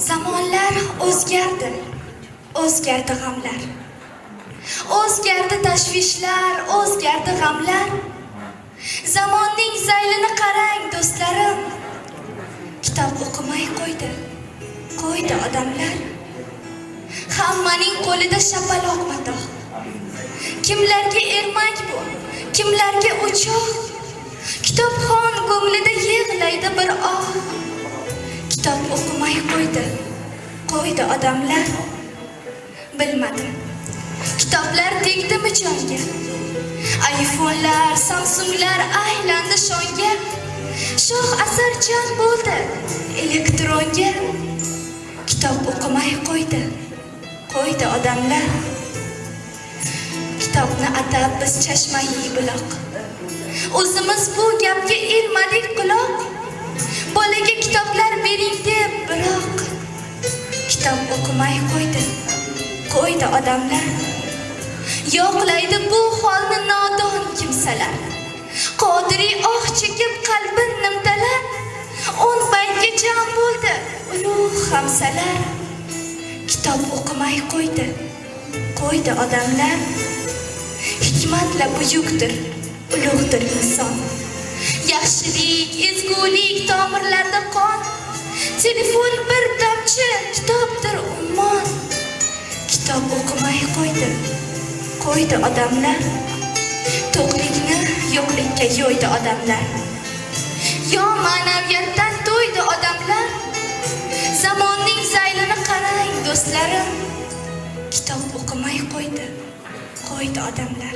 Zamonlar o'zgardi, o'zgardi g'amlar. O'zgardi tashvishlar, o'zgardi g'amlar. Zamonning zaylini qarang do'stlarim. Kitob o'qimay qo'ydi, qo'ydi odamlar. Hammaning qo'lida shapaloq mato. Kimlarga ermak bu, kimlarga o'choq. Kitobxon ko'nglida yig'laydi bir oh. Kitob o'qimay qo'ydi, odamlar. Bilmadim. Kitoblar tegdimi jonga? iPhone'lar, Samsung'lar aylandi shonga. Shoh asar jon bo'ldi elektronga. Kitob o'qimay qo'ydi, qo'ydi odamlar. Kitobni atab biz chashmai buloq. O'zimiz bu gapga ermadik kitob o'qimay qo'ydi, qo'ydi odamlar. Yo'qlaydi bu holni nodon kimsalar. Qodiriy oh chekib qalbin nimtalar. On baytga jam bo'ldi ulug' hamsalar. Kitob o'qimay qo'ydi, qo'ydi odamlar. Hikmatla buyukdir, ulug'dir inson. Yaxshilik, ezgulik tomirlarda qon. Telefon Kitob o'qimay qo'ydi, qo'ydi odamlar. To'qlikni yo'qlikka yo'ydi odamlar. Yo ma'naviyatdan to'ydi odamlar. Zamonning zaylini qarang do'stlarim. Kitob o'qimay qo'ydi, qo'ydi odamlar.